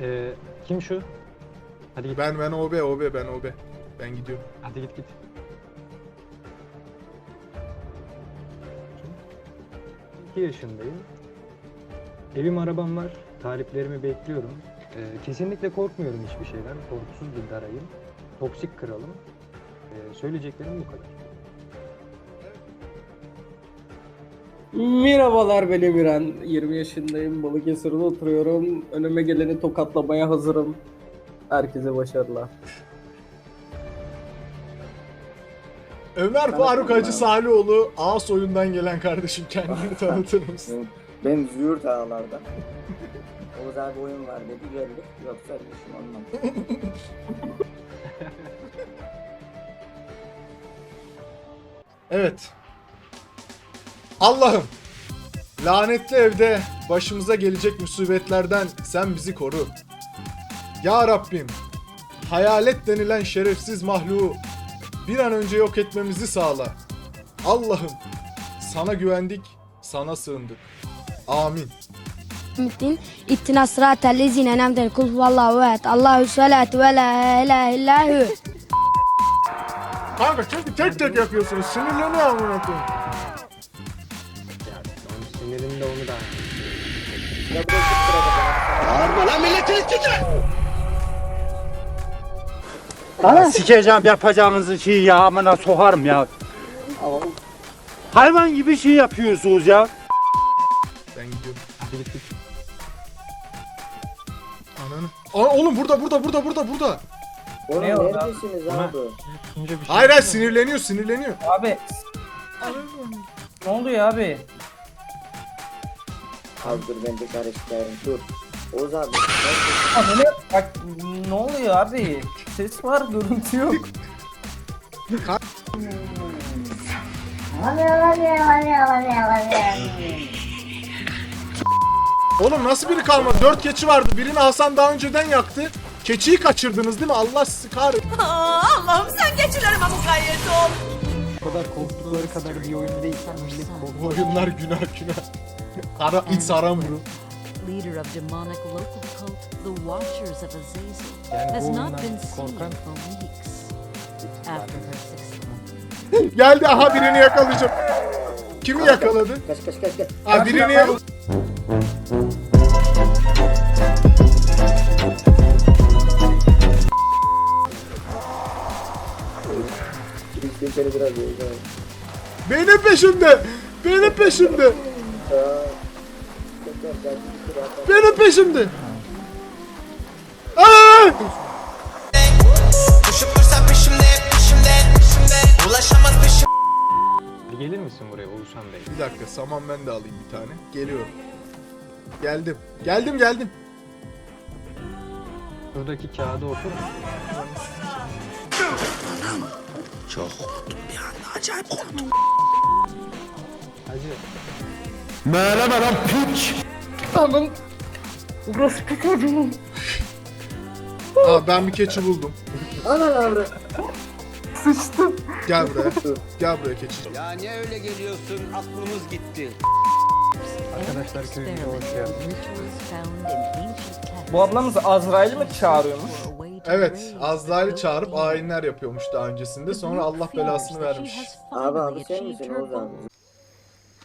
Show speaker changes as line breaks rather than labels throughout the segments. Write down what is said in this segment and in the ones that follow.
Ee, kim şu? Hadi git.
Ben ben OB OB ben OB. Ben gidiyorum.
Hadi git git. İki yaşındayım. Evim arabam var. Taliplerimi bekliyorum. Ee, kesinlikle korkmuyorum hiçbir şeyden. Korkusuz bir darayım. Toksik kralım. Ee, söyleyeceklerim bu kadar.
Merhabalar ben Emirhan. 20 yaşındayım. Balıkesir'de oturuyorum. Önüme geleni tokatlamaya hazırım. Herkese başarılar.
Ömer
Ben
Faruk Hacı
abi.
Salihoğlu A soyundan gelen kardeşim kendini tanıtır mısın?
Ben Züğürt ağlarda. Oğuz abi oyun var dedi geldik. Yoksa işim olmam.
Evet. Allah'ım lanetli evde başımıza gelecek musibetlerden sen bizi koru. Ya Rabbim hayalet denilen şerefsiz mahluğu bir an önce yok etmemizi sağla. Allah'ım sana güvendik, sana sığındık. Amin.
Muhtin ittina sıratel lezine nemden kul vallahu et Allahü selat ve la ilahe illahü.
Kanka çünkü tek tek yapıyorsunuz. Sinirleniyor amına koyayım.
Onun sinirinde onu da
Ya buraya çık bırak.
Sikeceğim yapacağınızı şeyi ya amına sokarım ya. Hayvan gibi şey yapıyorsunuz ya.
Ben gidiyorum.
Git.
Ananı. Aa, oğlum burada burada burada burada burada.
Oğlum
Ne abi?
neredesiniz abi?
Şey
Hayır hayır sinirleniyor sinirleniyor.
Abi ne oluyor abi?
Abi dur ben dışarı çıkıyorum dur. Oğuz abi?
Abi ne? Bak ne oluyor abi? Ses var, görüntü yok.
Oğlum nasıl biri kalmadı? Dört keçi vardı. Birini Hasan daha önceden yaktı. Keçiyi kaçırdınız değil mi? Allah sizi kahretsin.
Allah'ım sen geçilerime mukayyet ol.
O kadar korktukları kadar bir oyun değil. Millet korkuyor.
Bu oyunlar günah günah. Kara iç aramıyor.
leader of demonic local cult, the Watchers of Azazel,
Yani
has
bu
not been seen
korkan
for weeks. After her sixth month,
Geldi aha birini yakalayacağım. Kimi yakaladı?
Kaç kaç kaç kaç.
Ha birini yak-
Giriş geçeri biraz abi.
Benim peşimde. Benim peşimde.
Bir.
Benim peşimde. Aa!
Koşup dursan peşimde peşimde peşimde Ulaşamaz peşim
Bir gelir misin buraya Oğuzhan Bey?
Bir dakika saman ben de alayım bir tane. Geliyorum. Geldim. Geldim geldim.
Şuradaki kağıda otur. Hacı
Aa ben bir keçi buldum.
Anan avra.
Gel buraya. Gel buraya keçi.
Ya niye öyle geliyorsun aklımız gitti
arkadaşlar köyümüze hoş geldiniz.
Bu ablamız Azrail'i mi çağırıyormuş?
Evet, Azrail'i çağırıp ayinler yapıyormuş daha öncesinde. Sonra Allah belasını vermiş.
Abi abi sen misin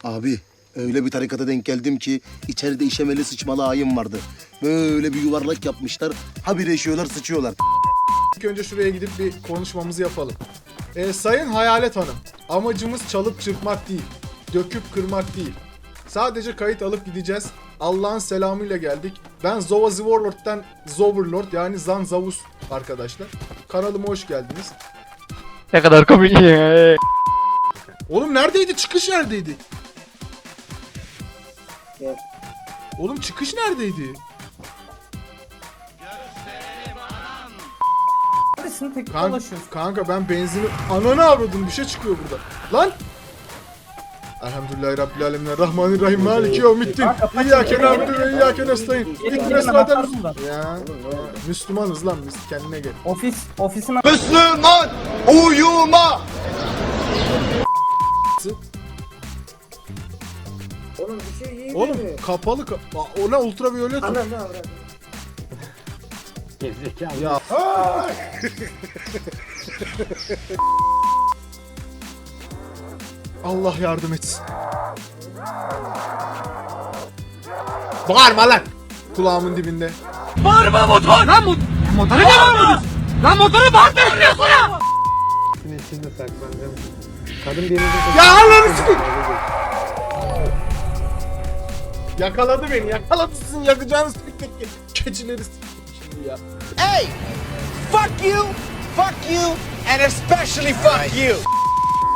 abi?
Öyle bir tarikata denk geldim ki içeride işemeli sıçmalı ayım vardı. Böyle bir yuvarlak yapmışlar. Habire işiyorlar sıçıyorlar.
İlk önce şuraya gidip bir konuşmamızı yapalım. Ee, Sayın Hayalet Hanım, amacımız çalıp çırpmak değil, döküp kırmak değil. Sadece kayıt alıp gideceğiz. Allah'ın selamıyla geldik. Ben Zova Zivorlord'dan Zoverlord yani Zan Zavus arkadaşlar. Kanalıma hoş geldiniz.
Ne kadar komik ya.
Oğlum neredeydi? Çıkış neredeydi?
Gel.
Oğlum çıkış neredeydi?
Neredesin tek
Kanka,
dolaşıyorsun?
kanka ben benzini ananı avradım bir şey çıkıyor burada. Lan! Elhamdülillahi Rabbil Alemin Rahmanirrahim Maliki Yevmiddin İyyâke na'budu ve iyyâke nestaîn İhdine
burada.
Ya Müslümanız lan biz kendine gel.
Ofis, ofisin
Müslüman uyuma.
Oğlum bir şey yiyeyim
Oğlum
mi?
kapalı ka Aa, o ne ultraviyolet
Anan avra.
Gerizekalı.
Ya. Allah yardım etsin. Bağırma lan. Kulağımın dibinde.
Üstüne içinde saklanacağım. Kadın birini de...
Ya Allah'ını sikeyim. Yakaladı beni, yakaladı sizin yakacağınız tek keçileri şimdi ya.
Hey! Fuck you! Fuck you! And especially fuck you!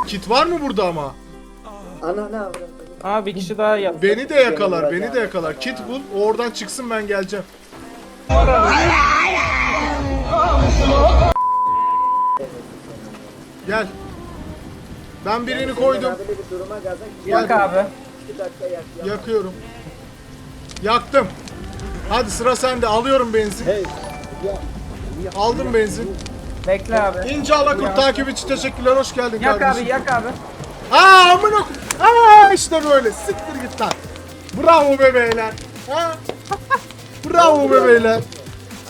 Kit var mı burada ama?
Ana ne avradı?
Aa bir kişi daha yap.
Beni de yakalar, beni de yakalar. Kit bul, o oradan çıksın ben geleceğim. Gel. Ben birini koydum.
Böyle bir duruma gaza
Yak abi.
2 dakika yak. yak.
Yakıyorum. Yaktım. Hadi sıra sende. Alıyorum benzin.
Hey.
Aldım benzin.
Bekle abi.
İnce Alakurt takip için teşekkürler. Hoş geldin kardeşim.
yak abi.
Aa amına Aa işte böyle. Siktir git lan. Bravo be beyler. Ha? Bravo be beyler.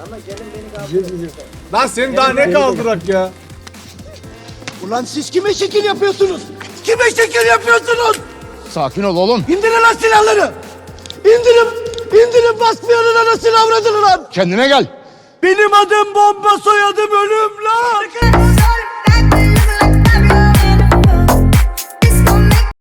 Ama gelin beni kaldırın.
Lan senin daha ne kaldırak ya?
Ulan siz kime şekil yapıyorsunuz? Kime şekil yapıyorsunuz?
Sakin ol oğlum.
İndirin lan silahları. İndirin. İndirin basmayanın anasını avradını lan.
Kendine gel.
Benim adım bomba soyadım ölüm lan.